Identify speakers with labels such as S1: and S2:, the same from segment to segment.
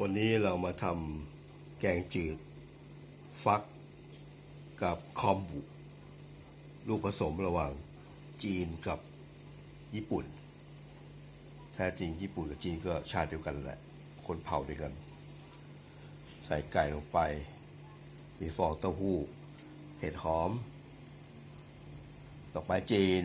S1: วันนี้เรามาทำแกงจืด ฟักกับคอมบุ ลูกผสมระหว่างจีนกับญี่ปุ่น แท้จริงญี่ปุ่นกับจีนก็ชาติเดียวกันแหละ คนเผ่าเดียวกัน ใส่ไก่ลงไป มีฟองเต้าหู้ เห็ดหอมดอกไม้จีน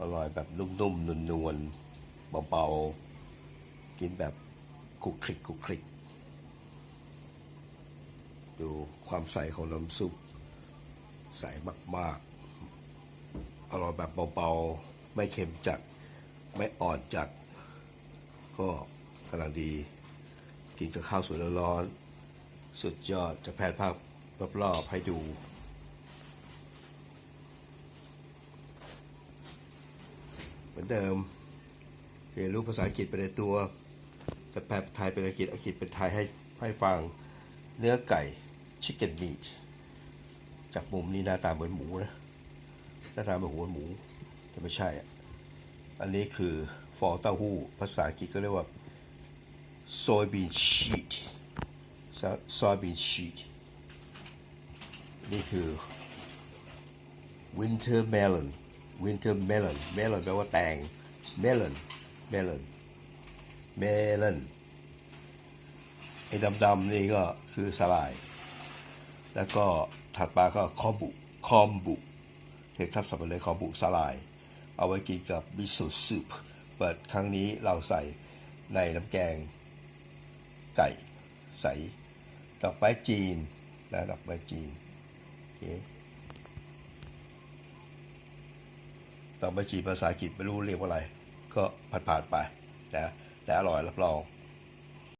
S1: อร่อยแบบนุ่มๆนวลๆเบาๆ กินแบบคลุกคลิกคลุกคลิก ดูความใสของน้ำซุป ใสมากๆ อร่อยแบบเบาๆ ไม่เค็มจัด ไม่อ่อนจัด ก็กำลังดี กินกับข้าวสวยร้อนๆสุดยอดจะแพนภาพรอบๆให้ดู เหมือนเดิม เรียนรู้ภาษาอังกฤษไปในตัวจะแปลไทยเป็นอังกฤษอังกฤษเป็นไทยให้ให้ฟังเนื้อไก่ chicken meat จากมุมนี้หน้าตาเหมือนหมูนะหน้าตาเหมือนหัวหมูแต่ไม่ใช่อะอันนี้คือฟองเต้าหู้ภาษาอังกฤษก็เรียกว่า soybean sheet soybean sheet นี่คือ winter melon winter melon melon แปลว่าแตง melon melon melon ไอ้ดำๆนี่ก็คือสลาย แล้วก็ถัดมาก็คอมบุคอมบุเรียกทับศัพท์ไปเลยคอมบุสลาย เอาไว้กินกับมิโซะซุปเปิดครั้งนี้เราใส่ในน้ำแกงไก่ใส ดอกไม้จีนนะดอกไม้จีนโอเค ดอไม้จีภาษาอังกฤษไม่รู้เรียกว่าอะไร ก็ผ่านๆไปนะแต่อร่อยรับรอง